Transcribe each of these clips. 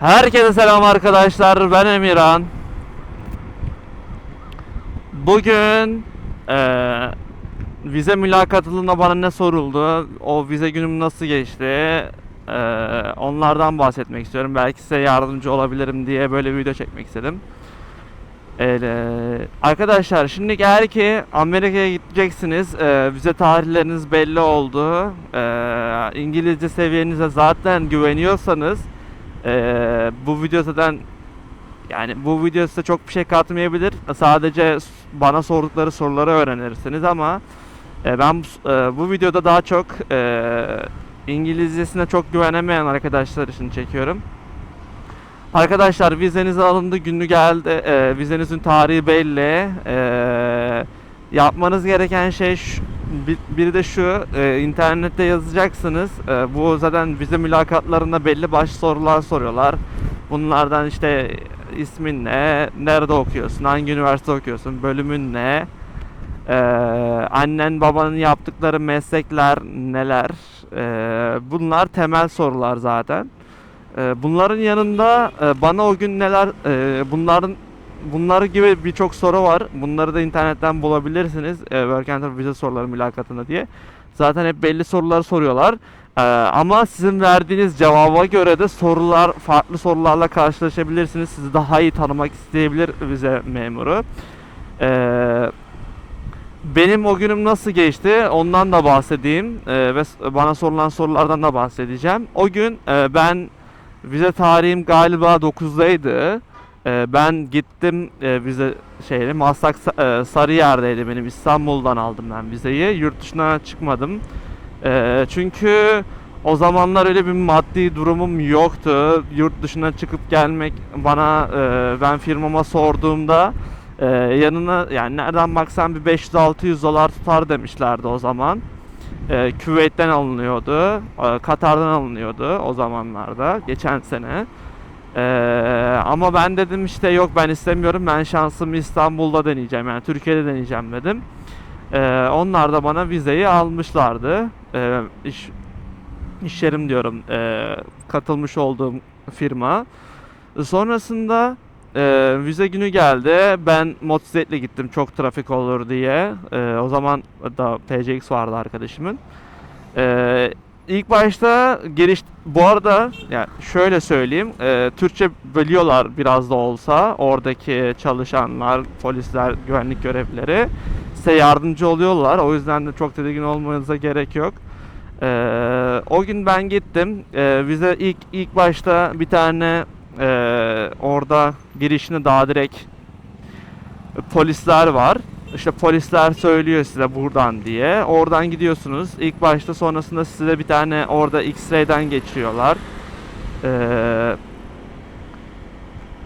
Herkese selam arkadaşlar. Ben Emirhan. Bugün eee vize mülakatında bana ne soruldu? O vize günüm nasıl geçti? Eee, onlardan bahsetmek istiyorum. Belki size yardımcı olabilirim diye böyle bir video çekmek istedim. Eee, arkadaşlar şimdi eğer ki Amerika'ya gideceksiniz, eee, vize tarihleriniz belli oldu. Eee, İngilizce seviyenize zaten güveniyorsanız ee, bu video zaten yani bu video size çok bir şey katmayabilir. Sadece bana sordukları soruları öğrenirsiniz ama e, ben e, bu videoda daha çok e, İngilizcesine çok güvenemeyen arkadaşlar için çekiyorum. Arkadaşlar vizeniz alındı, günü geldi, e, vizenizin tarihi belli. E, yapmanız gereken şey şu, bir, biri de şu, e, internette yazacaksınız. E, bu zaten vize mülakatlarında belli başlı sorular soruyorlar. Bunlardan işte ismin ne, nerede okuyorsun, hangi üniversite okuyorsun, bölümün ne, e, annen babanın yaptıkları meslekler neler, E, bunlar temel sorular zaten. E, bunların yanında e, bana o gün neler, e, bunların bunlar gibi birçok soru var. Bunları da internetten bulabilirsiniz. E, Work and vize soruları mülakatında diye. Zaten hep belli soruları soruyorlar. E, ama sizin verdiğiniz cevaba göre de sorular farklı sorularla karşılaşabilirsiniz. Sizi daha iyi tanımak isteyebilir vize memuru. E, benim o günüm nasıl geçti ondan da bahsedeyim E, ve bana sorulan sorulardan da bahsedeceğim. O gün e, ben vize tarihim galiba 9'daydı. Ee, ben gittim e, vize şeyle Maslak e, Sarıyer'deydi benim. İstanbul'dan aldım ben vizeyi. Yurt dışına çıkmadım. Ee, çünkü o zamanlar öyle bir maddi durumum yoktu. Yurt dışına çıkıp gelmek bana e, ben firmama sorduğumda e, yanına yani nereden baksan bir 500-600 dolar tutar demişlerdi o zaman. E, Küveyt'ten alınıyordu e, Katar'dan alınıyordu o zamanlarda geçen sene ee, ama ben dedim işte yok ben istemiyorum ben şansımı İstanbul'da deneyeceğim yani Türkiye'de deneyeceğim dedim. Ee, onlar da bana vizeyi almışlardı. Ee, iş, iş yerim diyorum ee, katılmış olduğum firma. Sonrasında ee, vize günü geldi. Ben motosikletle gittim çok trafik olur diye. Ee, o zaman da TCX vardı arkadaşımın. Ee, ilk başta giriş bu arada yani şöyle söyleyeyim e, Türkçe biliyorlar biraz da olsa oradaki çalışanlar polisler güvenlik görevlileri. Size yardımcı oluyorlar. O yüzden de çok tedirgin olmanıza gerek yok. Ee, o gün ben gittim. Ee, vize ilk ilk başta bir tane e, orada girişini daha direkt polisler var işte polisler söylüyor size buradan diye. Oradan gidiyorsunuz. İlk başta sonrasında size bir tane orada X-ray'den geçiyorlar. Ee,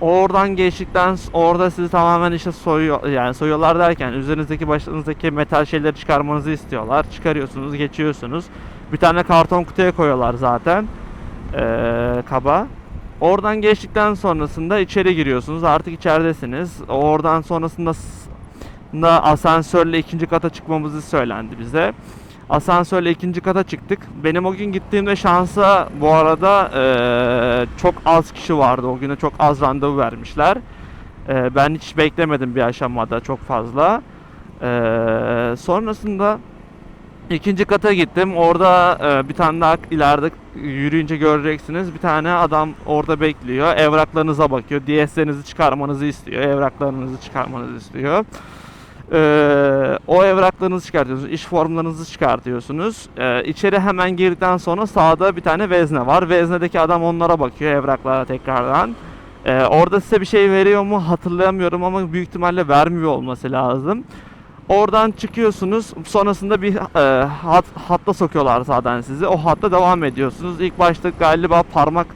oradan geçtikten orada sizi tamamen işte soyuyor yani soyuyorlar derken üzerinizdeki başınızdaki metal şeyleri çıkarmanızı istiyorlar. Çıkarıyorsunuz, geçiyorsunuz. Bir tane karton kutuya koyuyorlar zaten. Ee, kaba. Oradan geçtikten sonrasında içeri giriyorsunuz. Artık içeridesiniz. Oradan sonrasında da asansörle ikinci kata çıkmamızı söylendi bize. Asansörle ikinci kata çıktık. Benim o gün gittiğimde şansa bu arada eee, çok az kişi vardı. O güne çok az randevu vermişler. Eee, ben hiç beklemedim bir aşamada çok fazla. Eee, sonrasında ikinci kata gittim. Orada eee, bir tane daha ileride yürüyünce göreceksiniz. Bir tane adam orada bekliyor. Evraklarınıza bakıyor. DS'lerinizi çıkarmanızı istiyor. Evraklarınızı çıkarmanızı istiyor. Ee, o evraklarınızı çıkartıyorsunuz, iş formlarınızı çıkartıyorsunuz. Ee, içeri hemen girdikten sonra sağda bir tane vezne var. Veznedeki adam onlara bakıyor evraklara tekrardan. Ee, orada size bir şey veriyor mu hatırlayamıyorum ama büyük ihtimalle vermiyor olması lazım. Oradan çıkıyorsunuz. Sonrasında bir e, hat, hatta sokuyorlar zaten sizi. O hatta devam ediyorsunuz. İlk başta galiba parmak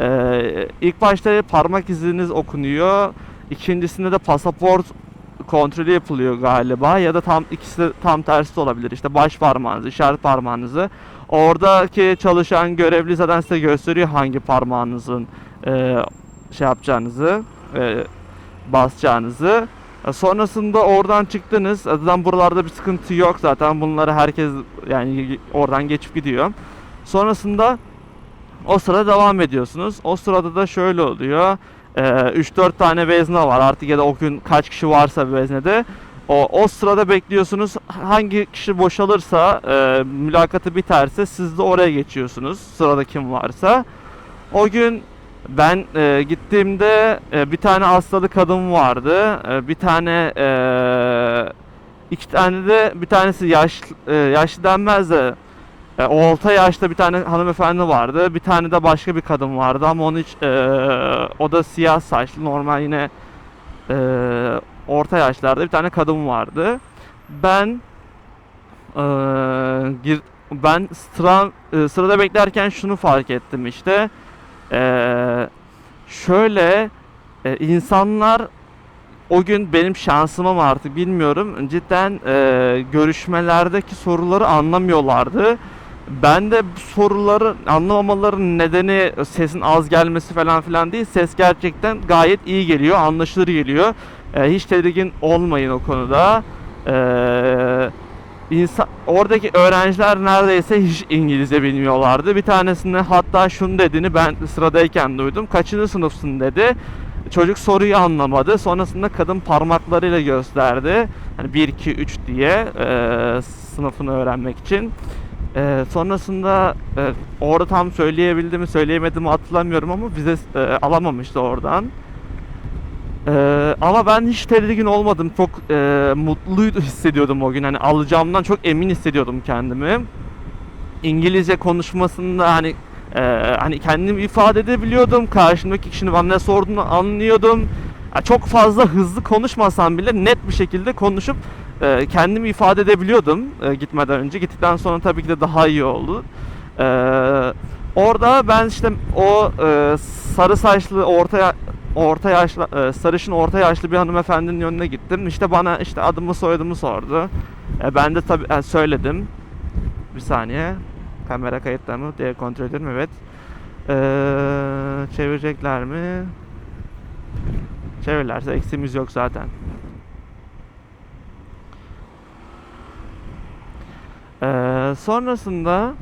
e, ilk başta parmak iziniz okunuyor. İkincisinde de pasaport kontrolü yapılıyor galiba ya da tam ikisi de tam tersi de olabilir. İşte baş parmağınızı, işaret parmağınızı. Oradaki çalışan görevli zaten size gösteriyor hangi parmağınızın e, şey yapacağınızı, e, basacağınızı. E, Sonrasında oradan çıktınız. Zaten buralarda bir sıkıntı yok zaten. Bunları herkes yani oradan geçip gidiyor. Sonrasında O sırada devam ediyorsunuz. O sırada da şöyle oluyor. Ee, 3-4 tane vezne var artık ya da o gün kaç kişi varsa veznede. O, o sırada bekliyorsunuz. Hangi kişi boşalırsa, e, mülakatı biterse siz de oraya geçiyorsunuz. Sırada kim varsa. O gün ben e, gittiğimde e, bir tane hastalı kadın vardı. E, bir tane e, iki tane de bir tanesi yaşlı e, yaşlı denmez de e, orta yaşta bir tane hanımefendi vardı. Bir tane de başka bir kadın vardı ama onu hiç e, o da siyah saçlı normal yine e, orta yaşlarda bir tane kadın vardı. Ben e, gir, ben sıra, e, sırada beklerken şunu fark ettim işte. E, şöyle e, insanlar o gün benim şansıma mı artık bilmiyorum. Cidden e, görüşmelerdeki soruları anlamıyorlardı. Ben de soruları anlamamaların nedeni sesin az gelmesi falan filan değil. Ses gerçekten gayet iyi geliyor, anlaşılır geliyor. E, hiç tedirgin olmayın o konuda. E, insan, oradaki öğrenciler neredeyse hiç İngilizce bilmiyorlardı. Bir tanesine hatta şunu dediğini ben sıradayken duydum. Kaçıncı sınıfsın dedi. Çocuk soruyu anlamadı. Sonrasında kadın parmaklarıyla gösterdi. Hani 1 2 3 diye e, sınıfını öğrenmek için. E, sonrasında e, orada tam söyleyebildi mi söyleyemedi mi hatırlamıyorum ama bize e, alamamıştı oradan. E, ama ben hiç tedirgin olmadım. Çok e, mutluydu hissediyordum o gün. Hani alacağımdan çok emin hissediyordum kendimi. İngilizce konuşmasında hani e, hani kendimi ifade edebiliyordum. Karşımdaki kişinin bana ne sorduğunu anlıyordum. Ya çok fazla hızlı konuşmasam bile net bir şekilde konuşup e, kendimi ifade edebiliyordum e, gitmeden önce. Gittikten sonra tabii ki de daha iyi oldu. E, orada ben işte o e, sarı saçlı orta orta yaşlı e, sarışın orta yaşlı bir hanımefendinin yanına gittim. İşte bana işte adımı soyadımı sordu. E, ben de tabii e, söyledim. Bir saniye. Kamera kayıtta mı diye kontrol edelim evet. Ee, çevirecekler mi? Çevirirlerse eksiğimiz yok zaten. Ee, sonrasında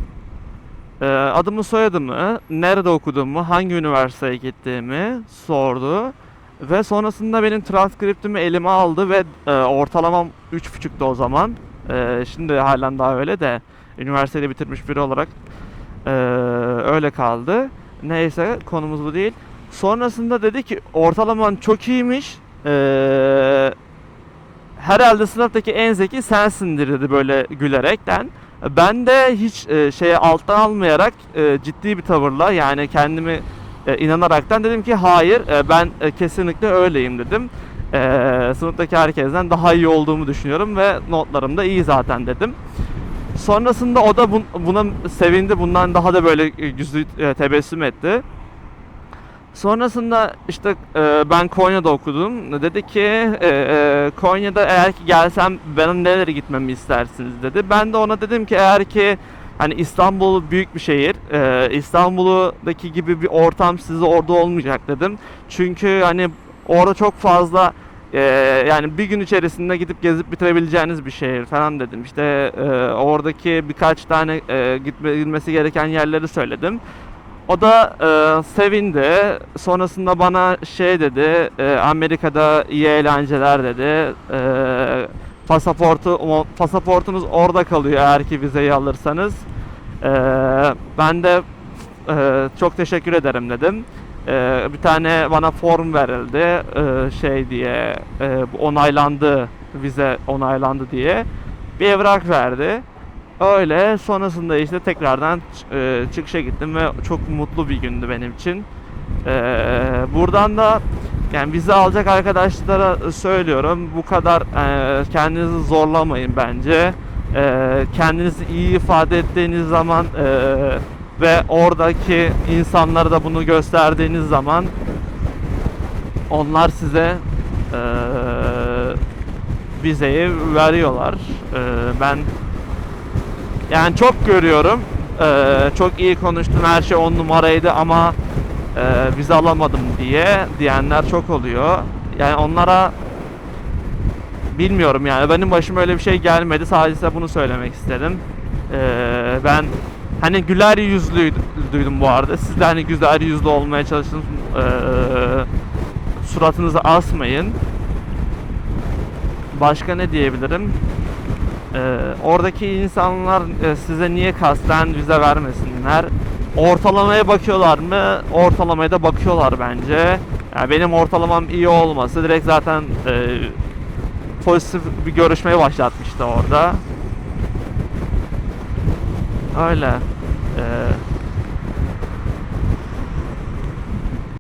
e, adımı soyadımı, nerede okuduğumu, hangi üniversiteye gittiğimi sordu. Ve sonrasında benim transkriptimi elime aldı ve e, ortalamam 3.5'tu o zaman. E, şimdi halen daha öyle de üniversiteyi bitirmiş biri olarak e, öyle kaldı. Neyse konumuz bu değil. Sonrasında dedi ki ortalaman çok iyiymiş. E, herhalde sınıftaki en zeki sensindir dedi böyle gülerekten. Ben de hiç e, şeye alttan almayarak e, ciddi bir tavırla yani kendimi e, inanaraktan dedim ki hayır e, ben e, kesinlikle öyleyim dedim. E, sınıftaki herkesten daha iyi olduğumu düşünüyorum ve notlarım da iyi zaten dedim. Sonrasında o da bun- buna sevindi. Bundan daha da böyle e, e, tebessüm etti. Sonrasında işte e, ben Konya'da okudum. Dedi ki e, e, Konya'da eğer ki gelsem benim nerelere gitmemi istersiniz dedi. Ben de ona dedim ki eğer ki hani İstanbul büyük bir şehir. E, İstanbul'daki gibi bir ortam size orada olmayacak dedim. Çünkü hani orada çok fazla e, yani bir gün içerisinde gidip gezip bitirebileceğiniz bir şehir falan dedim. İşte e, oradaki birkaç tane e, gitme, gidilmesi gereken yerleri söyledim. O da e, sevindi. Sonrasında bana şey dedi, e, Amerika'da iyi eğlenceler dedi. E, pasaportu, pasaportunuz orada kalıyor eğer ki vizeyi alırsanız. E, ben de e, çok teşekkür ederim dedim. E, bir tane bana form verildi e, şey diye, e, onaylandı, vize onaylandı diye. Bir evrak verdi. Öyle sonrasında işte tekrardan e, çıkışa gittim ve çok mutlu bir gündü benim için. E, buradan da yani bizi alacak arkadaşlara söylüyorum bu kadar e, kendinizi zorlamayın bence. E, kendinizi iyi ifade ettiğiniz zaman e, ve oradaki insanlara da bunu gösterdiğiniz zaman onlar size e, vizeyi veriyorlar. E, ben yani çok görüyorum. Ee, çok iyi konuştum, her şey on numaraydı ama e, vize alamadım diye diyenler çok oluyor. Yani onlara bilmiyorum yani benim başıma öyle bir şey gelmedi. Sadece bunu söylemek istedim. Ee, ben hani güler yüzlü duydum bu arada. Siz de hani güzel yüzlü olmaya çalışın. Ee, suratınızı asmayın. Başka ne diyebilirim? Ee, oradaki insanlar e, size niye kasten vize vermesinler? Ortalamaya bakıyorlar mı? Ortalamaya da bakıyorlar bence. Yani benim ortalamam iyi olması direkt zaten e, pozitif bir görüşmeye başlatmıştı orada. Öyle. Ee,